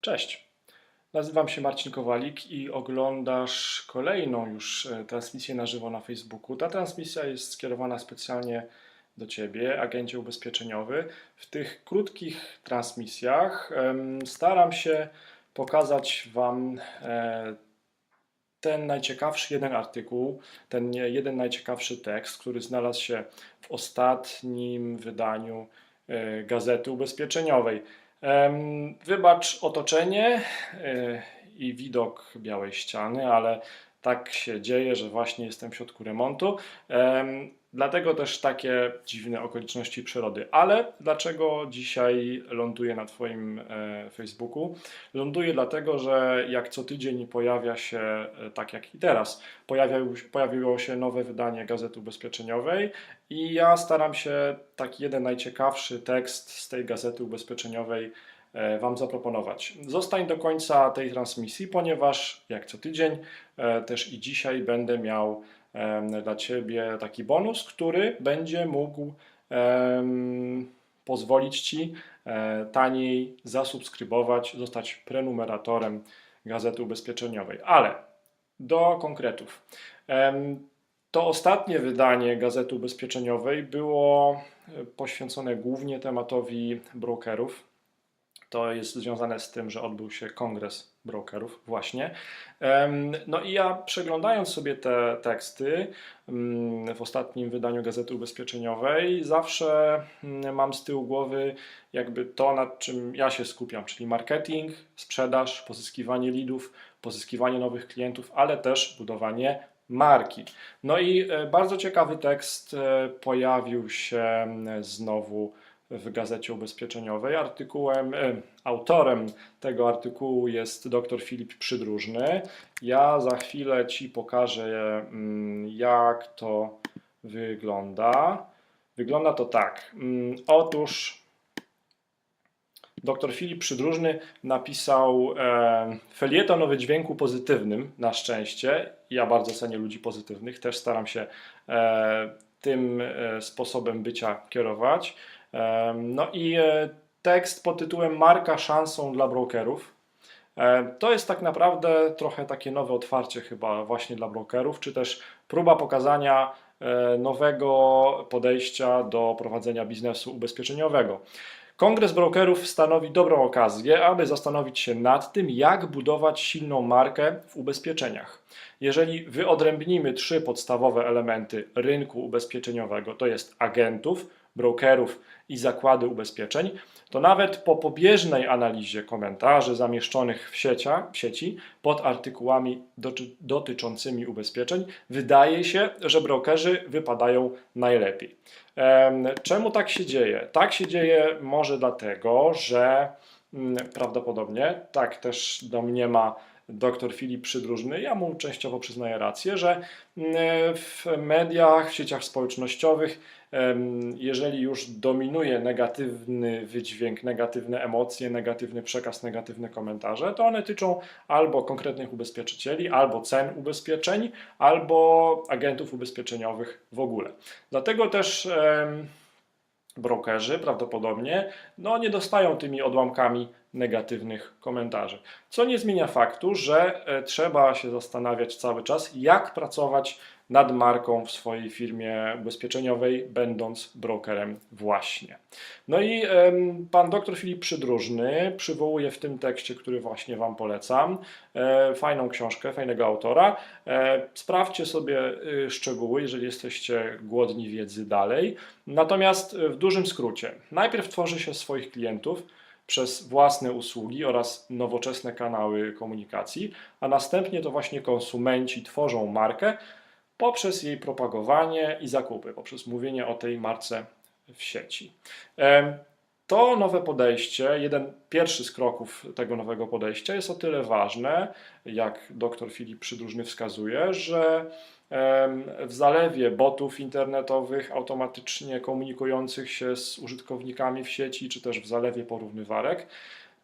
Cześć, nazywam się Marcin Kowalik i oglądasz kolejną już e, transmisję na żywo na Facebooku. Ta transmisja jest skierowana specjalnie do Ciebie, agencie ubezpieczeniowy. W tych krótkich transmisjach staram się pokazać Wam e, ten najciekawszy jeden artykuł, ten jeden najciekawszy tekst, który znalazł się w ostatnim wydaniu e, Gazety Ubezpieczeniowej. Wybacz otoczenie e, i widok białej ściany, ale tak się dzieje, że właśnie jestem w środku remontu. Em, Dlatego też takie dziwne okoliczności przyrody. Ale dlaczego dzisiaj ląduję na Twoim e, Facebooku? Ląduję dlatego, że jak co tydzień pojawia się, e, tak jak i teraz, pojawiają, pojawiło się nowe wydanie Gazety Ubezpieczeniowej i ja staram się taki jeden najciekawszy tekst z tej Gazety Ubezpieczeniowej Wam zaproponować. Zostań do końca tej transmisji, ponieważ jak co tydzień, e, też i dzisiaj będę miał dla Ciebie taki bonus, który będzie mógł pozwolić Ci e, taniej zasubskrybować, zostać prenumeratorem Gazety Ubezpieczeniowej. Ale do konkretów. To ostatnie wydanie Gazety Ubezpieczeniowej było e, poświęcone głównie tematowi brokerów. To jest związane z tym, że odbył się kongres brokerów, właśnie. No i ja przeglądając sobie te teksty mm, w ostatnim wydaniu Gazety Ubezpieczeniowej, zawsze mm, mam z tyłu głowy jakby to, nad czym ja się skupiam, czyli marketing, sprzedaż, pozyskiwanie leadów, pozyskiwanie nowych klientów, ale też budowanie marki. No i e, bardzo ciekawy tekst e, pojawił się mm, znowu w Gazecie Ubezpieczeniowej. Artykułem, e, autorem tego artykułu jest dr Filip Przydróżny. Ja za chwilę Ci pokażę, mm, jak to wygląda. Wygląda to tak. Mm, Otóż Dr Filip Przydróżny napisał e, felieton o wydźwięku pozytywnym, na szczęście. Ja bardzo cenię ludzi pozytywnych, też staram się e, tym sposobem bycia kierować. No i e, tekst pod tytułem Marka szansą dla brokerów. E, To jest tak naprawdę trochę takie nowe otwarcie chyba właśnie dla brokerów, czy też próba pokazania e, nowego podejścia do prowadzenia biznesu ubezpieczeniowego. Kongres brokerów stanowi dobrą okazję, aby zastanowić się nad tym, jak budować silną markę w ubezpieczeniach. Jeżeli wyodrębnimy trzy podstawowe elementy rynku ubezpieczeniowego, to jest agentów, brokerów i zakłady ubezpieczeń, to nawet po pobieżnej analizie komentarzy zamieszczonych w, siecia, w sieci pod artykułami doty, dotyczącymi ubezpieczeń, wydaje się, że brokerzy wypadają najlepiej. Em, Czemu tak się dzieje? Tak się dzieje może dlatego, że mm, prawdopodobnie, tak też domniema dr Filip Przydróżny, ja mu częściowo przyznaję rację, że mm, w mediach, w sieciach społecznościowych, jeżeli już dominuje negatywny wydźwięk, negatywne emocje, negatywny przekaz, negatywne komentarze, to one tyczą albo konkretnych ubezpieczycieli, albo cen ubezpieczeń, albo agentów ubezpieczeniowych w ogóle. Dlatego też brokerzy prawdopodobnie no, nie dostają tymi odłamkami negatywnych komentarzy. Co nie zmienia faktu, że e, trzeba się zastanawiać cały czas, jak pracować nad marką w swojej firmie ubezpieczeniowej, będąc brokerem właśnie. No i pan dr Filip Przydróżny przywołuje w tym tekście, który właśnie Wam polecam, e, fajną książkę, fajnego autora. E, sprawdźcie sobie y, szczegóły, jeżeli jesteście głodni wiedzy dalej. Natomiast w dużym skrócie, najpierw tworzy się swoich klientów przez własne usługi oraz nowoczesne kanały komunikacji, a następnie to właśnie konsumenci tworzą markę poprzez jej propagowanie i zakupy, poprzez mówienie o tej marce w sieci. To nowe podejście, jeden pierwszy z kroków tego nowego podejścia jest o tyle ważne, jak dr Filip Przydróżny wskazuje, że w zalewie botów internetowych automatycznie komunikujących się z użytkownikami w sieci, czy też w zalewie porównywarek,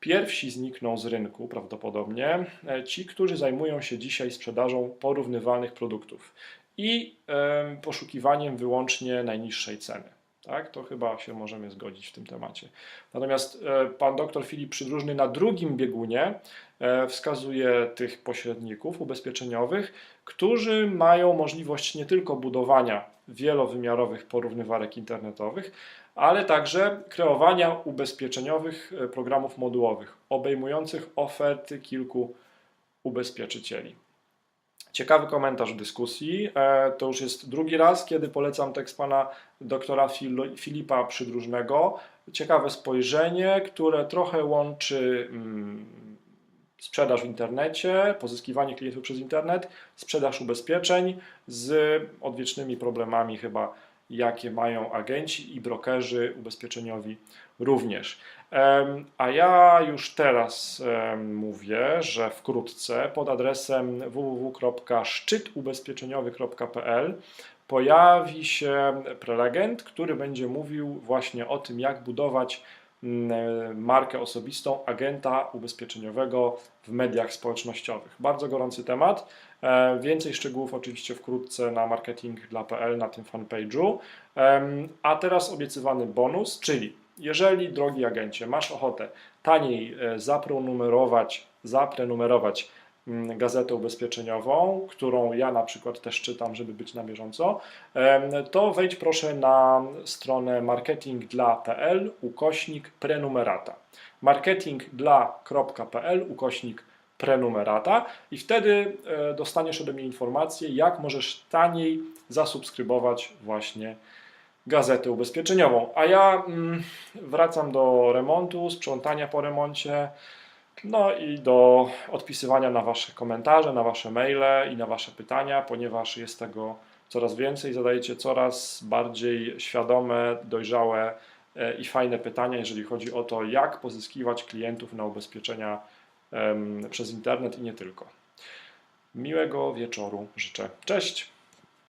pierwsi znikną z rynku prawdopodobnie e, ci, którzy zajmują się dzisiaj sprzedażą porównywalnych produktów i em, poszukiwaniem wyłącznie najniższej ceny. Tak, to chyba się możemy zgodzić w tym temacie. Natomiast e, pan dr Filip Przydróżny na drugim biegunie e, wskazuje tych pośredników ubezpieczeniowych, którzy mają możliwość nie tylko budowania wielowymiarowych porównywarek internetowych, ale także kreowania ubezpieczeniowych e, programów modułowych obejmujących oferty kilku ubezpieczycieli. Ciekawy komentarz w dyskusji. E, To już jest drugi raz, kiedy polecam tekst pana doktora Fil- Filipa Przydróżnego. Ciekawe spojrzenie, które trochę łączy mm, sprzedaż w internecie, pozyskiwanie klientów przez internet, sprzedaż ubezpieczeń z odwiecznymi problemami chyba, jakie mają agenci i brokerzy ubezpieczeniowi również. A ja już teraz mówię, że wkrótce pod adresem www.szczytubezpieczeniowy.pl pojawi się prelegent, który będzie mówił właśnie o tym, jak budować markę osobistą agenta ubezpieczeniowego w mediach społecznościowych. Bardzo gorący temat. E, Więcej szczegółów oczywiście wkrótce na marketingdla.pl na tym fanpage'u. A teraz obiecywany bonus, czyli jeżeli, drogi agencie, masz ochotę taniej e, zaprenumerować, zaprenumerować mm, gazetę ubezpieczeniową, którą ja na przykład też czytam, żeby być na bieżąco, to wejdź proszę na stronę marketingdla.pl ukośnik prenumerata. marketingdla.pl ukośnik prenumerata i wtedy e, dostaniesz ode mnie informację, jak możesz taniej zasubskrybować właśnie gazetę ubezpieczeniową. A ja mm, wracam do remontu, sprzątania po remoncie, no i do odpisywania na Wasze komentarze, na Wasze maile i na Wasze pytania, ponieważ jest tego coraz więcej, zadajecie coraz bardziej świadome, dojrzałe e, i fajne pytania, jeżeli chodzi o to, jak pozyskiwać klientów na ubezpieczenia przez internet i nie tylko. Miłego wieczoru życzę. Cześć!